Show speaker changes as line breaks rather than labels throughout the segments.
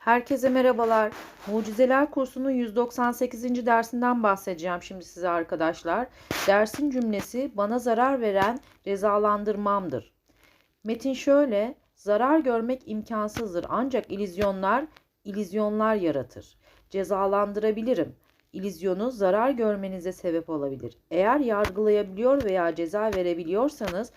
Herkese merhabalar. Mucizeler kursunun 198. dersinden bahsedeceğim şimdi size arkadaşlar. Dersin cümlesi bana zarar veren cezalandırmamdır. Metin şöyle, zarar görmek imkansızdır ancak ilizyonlar ilizyonlar yaratır. Cezalandırabilirim. İlizyonu zarar görmenize sebep olabilir. Eğer yargılayabiliyor veya ceza verebiliyorsanız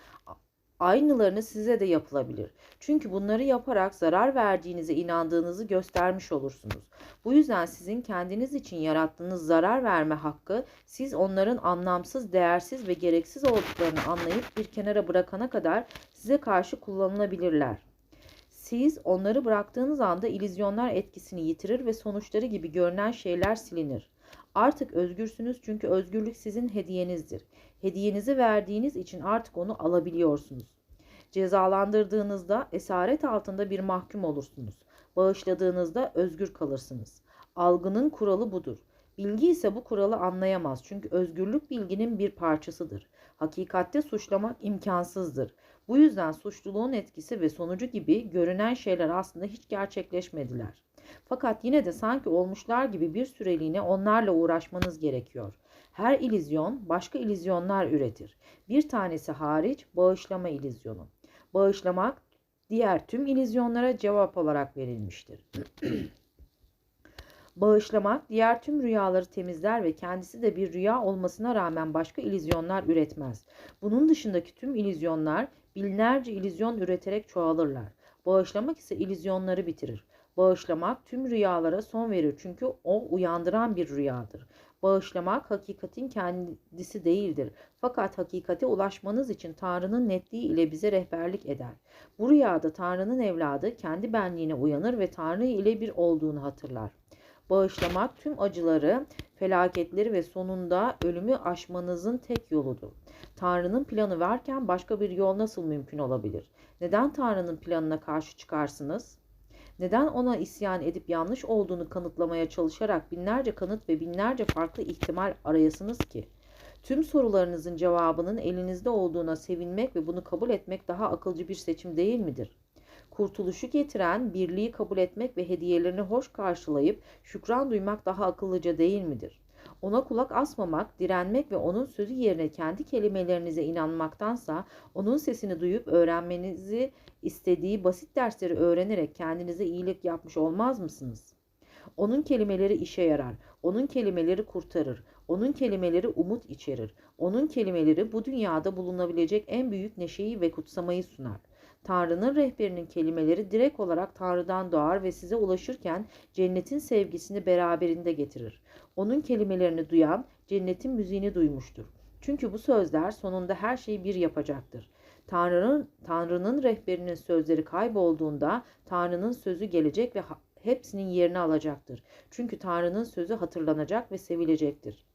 aynılarını size de yapılabilir. Çünkü bunları yaparak zarar verdiğinize inandığınızı göstermiş olursunuz. Bu yüzden sizin kendiniz için yarattığınız zarar verme hakkı siz onların anlamsız, değersiz ve gereksiz olduklarını anlayıp bir kenara bırakana kadar size karşı kullanılabilirler. Siz onları bıraktığınız anda ilizyonlar etkisini yitirir ve sonuçları gibi görünen şeyler silinir. Artık özgürsünüz çünkü özgürlük sizin hediyenizdir. Hediyenizi verdiğiniz için artık onu alabiliyorsunuz. Cezalandırdığınızda esaret altında bir mahkum olursunuz. Bağışladığınızda özgür kalırsınız. Algının kuralı budur. Bilgi ise bu kuralı anlayamaz çünkü özgürlük bilginin bir parçasıdır. Hakikatte suçlamak imkansızdır. Bu yüzden suçluluğun etkisi ve sonucu gibi görünen şeyler aslında hiç gerçekleşmediler. Fakat yine de sanki olmuşlar gibi bir süreliğine onlarla uğraşmanız gerekiyor. Her ilizyon başka ilizyonlar üretir. Bir tanesi hariç bağışlama ilizyonu. Bağışlamak diğer tüm ilizyonlara cevap olarak verilmiştir. Bağışlamak diğer tüm rüyaları temizler ve kendisi de bir rüya olmasına rağmen başka ilizyonlar üretmez. Bunun dışındaki tüm ilizyonlar binlerce ilizyon üreterek çoğalırlar. Bağışlamak ise ilizyonları bitirir. Bağışlamak tüm rüyalara son verir çünkü o uyandıran bir rüyadır. Bağışlamak hakikatin kendisi değildir. Fakat hakikate ulaşmanız için Tanrı'nın netliği ile bize rehberlik eder. Bu rüyada Tanrı'nın evladı kendi benliğine uyanır ve Tanrı ile bir olduğunu hatırlar. Bağışlamak tüm acıları, felaketleri ve sonunda ölümü aşmanızın tek yoludur. Tanrı'nın planı varken başka bir yol nasıl mümkün olabilir? Neden Tanrı'nın planına karşı çıkarsınız? Neden ona isyan edip yanlış olduğunu kanıtlamaya çalışarak binlerce kanıt ve binlerce farklı ihtimal arayasınız ki? Tüm sorularınızın cevabının elinizde olduğuna sevinmek ve bunu kabul etmek daha akılcı bir seçim değil midir? Kurtuluşu getiren birliği kabul etmek ve hediyelerini hoş karşılayıp şükran duymak daha akıllıca değil midir? Ona kulak asmamak, direnmek ve onun sözü yerine kendi kelimelerinize inanmaktansa onun sesini duyup öğrenmenizi istediği basit dersleri öğrenerek kendinize iyilik yapmış olmaz mısınız? Onun kelimeleri işe yarar. Onun kelimeleri kurtarır. Onun kelimeleri umut içerir. Onun kelimeleri bu dünyada bulunabilecek en büyük neşeyi ve kutsamayı sunar. Tanrı'nın rehberinin kelimeleri direkt olarak Tanrı'dan doğar ve size ulaşırken cennetin sevgisini beraberinde getirir. Onun kelimelerini duyan cennetin müziğini duymuştur. Çünkü bu sözler sonunda her şeyi bir yapacaktır. Tanrı'nın Tanrı'nın rehberinin sözleri kaybolduğunda Tanrı'nın sözü gelecek ve hepsinin yerini alacaktır. Çünkü Tanrı'nın sözü hatırlanacak ve sevilecektir.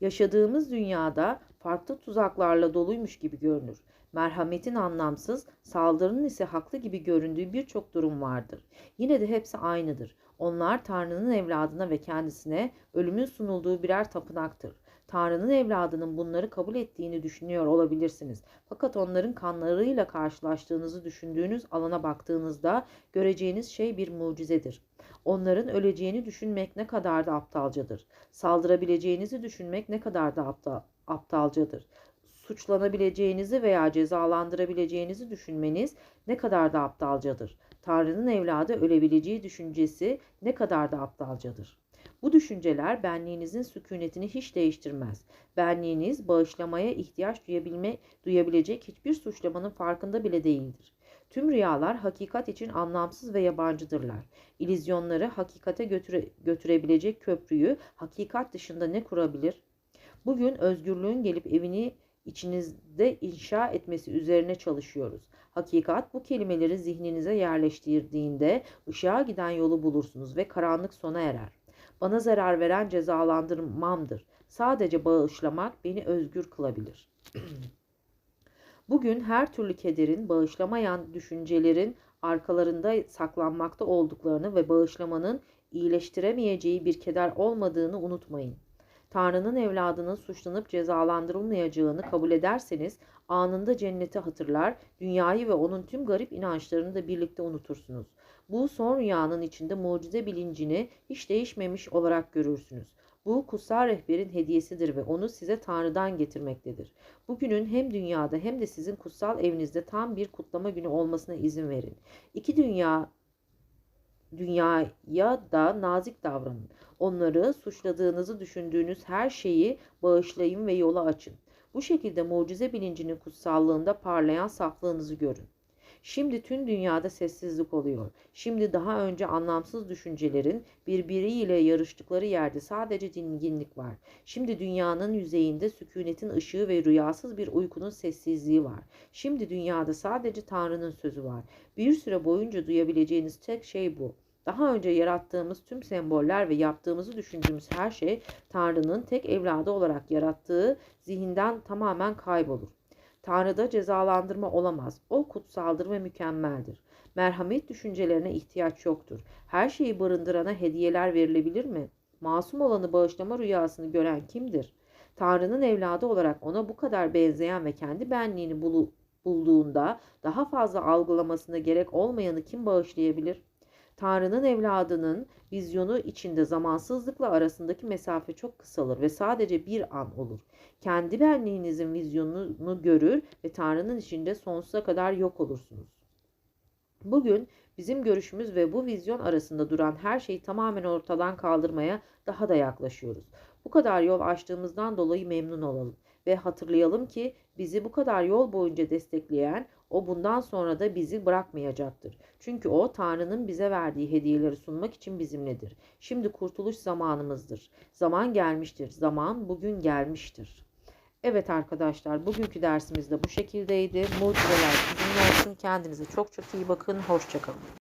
Yaşadığımız dünyada farklı tuzaklarla doluymuş gibi görünür. Merhametin anlamsız, saldırının ise haklı gibi göründüğü birçok durum vardır. Yine de hepsi aynıdır. Onlar Tanrı'nın evladına ve kendisine ölümün sunulduğu birer tapınaktır. Tanrı'nın evladının bunları kabul ettiğini düşünüyor olabilirsiniz. Fakat onların kanlarıyla karşılaştığınızı düşündüğünüz alana baktığınızda göreceğiniz şey bir mucizedir. Onların öleceğini düşünmek ne kadar da aptalcadır. Saldırabileceğinizi düşünmek ne kadar da aptal, aptalcadır suçlanabileceğinizi veya cezalandırabileceğinizi düşünmeniz ne kadar da aptalcadır. Tanrı'nın evladı ölebileceği düşüncesi ne kadar da aptalcadır. Bu düşünceler benliğinizin sükunetini hiç değiştirmez. Benliğiniz bağışlamaya ihtiyaç duyabilme, duyabilecek hiçbir suçlamanın farkında bile değildir. Tüm rüyalar hakikat için anlamsız ve yabancıdırlar. İlizyonları hakikate götüre, götürebilecek köprüyü hakikat dışında ne kurabilir? Bugün özgürlüğün gelip evini içinizde inşa etmesi üzerine çalışıyoruz. Hakikat bu kelimeleri zihninize yerleştirdiğinde ışığa giden yolu bulursunuz ve karanlık sona erer. Bana zarar veren cezalandırmamdır. Sadece bağışlamak beni özgür kılabilir. Bugün her türlü kederin, bağışlamayan düşüncelerin arkalarında saklanmakta olduklarını ve bağışlamanın iyileştiremeyeceği bir keder olmadığını unutmayın. Tanrı'nın evladının suçlanıp cezalandırılmayacağını kabul ederseniz anında cenneti hatırlar, dünyayı ve onun tüm garip inançlarını da birlikte unutursunuz. Bu son rüyanın içinde mucize bilincini hiç değişmemiş olarak görürsünüz. Bu kutsal rehberin hediyesidir ve onu size Tanrı'dan getirmektedir. Bugünün hem dünyada hem de sizin kutsal evinizde tam bir kutlama günü olmasına izin verin. İki dünya dünyaya da nazik davranın. Onları suçladığınızı düşündüğünüz her şeyi bağışlayın ve yola açın. Bu şekilde mucize bilincinin kutsallığında parlayan saflığınızı görün. Şimdi tüm dünyada sessizlik oluyor. Şimdi daha önce anlamsız düşüncelerin birbiriyle yarıştıkları yerde sadece dinginlik var. Şimdi dünyanın yüzeyinde sükunetin ışığı ve rüyasız bir uykunun sessizliği var. Şimdi dünyada sadece Tanrı'nın sözü var. Bir süre boyunca duyabileceğiniz tek şey bu. Daha önce yarattığımız tüm semboller ve yaptığımızı düşündüğümüz her şey Tanrı'nın tek evladı olarak yarattığı zihinden tamamen kaybolur. Tanrı'da cezalandırma olamaz. O kutsaldır ve mükemmeldir. Merhamet düşüncelerine ihtiyaç yoktur. Her şeyi barındırana hediyeler verilebilir mi? Masum olanı bağışlama rüyasını gören kimdir? Tanrı'nın evladı olarak ona bu kadar benzeyen ve kendi benliğini bulu- bulduğunda daha fazla algılamasına gerek olmayanı kim bağışlayabilir? Tanrı'nın evladının vizyonu içinde zamansızlıkla arasındaki mesafe çok kısalır ve sadece bir an olur. Kendi benliğinizin vizyonunu görür ve Tanrı'nın içinde sonsuza kadar yok olursunuz. Bugün bizim görüşümüz ve bu vizyon arasında duran her şeyi tamamen ortadan kaldırmaya daha da yaklaşıyoruz. Bu kadar yol açtığımızdan dolayı memnun olalım ve hatırlayalım ki bizi bu kadar yol boyunca destekleyen o bundan sonra da bizi bırakmayacaktır. Çünkü o Tanrı'nın bize verdiği hediyeleri sunmak için bizimledir. Şimdi kurtuluş zamanımızdır. Zaman gelmiştir. Zaman bugün gelmiştir. Evet arkadaşlar bugünkü dersimiz de bu şekildeydi. Mucizeler sizinle olsun. Kendinize çok çok iyi bakın. Hoşçakalın.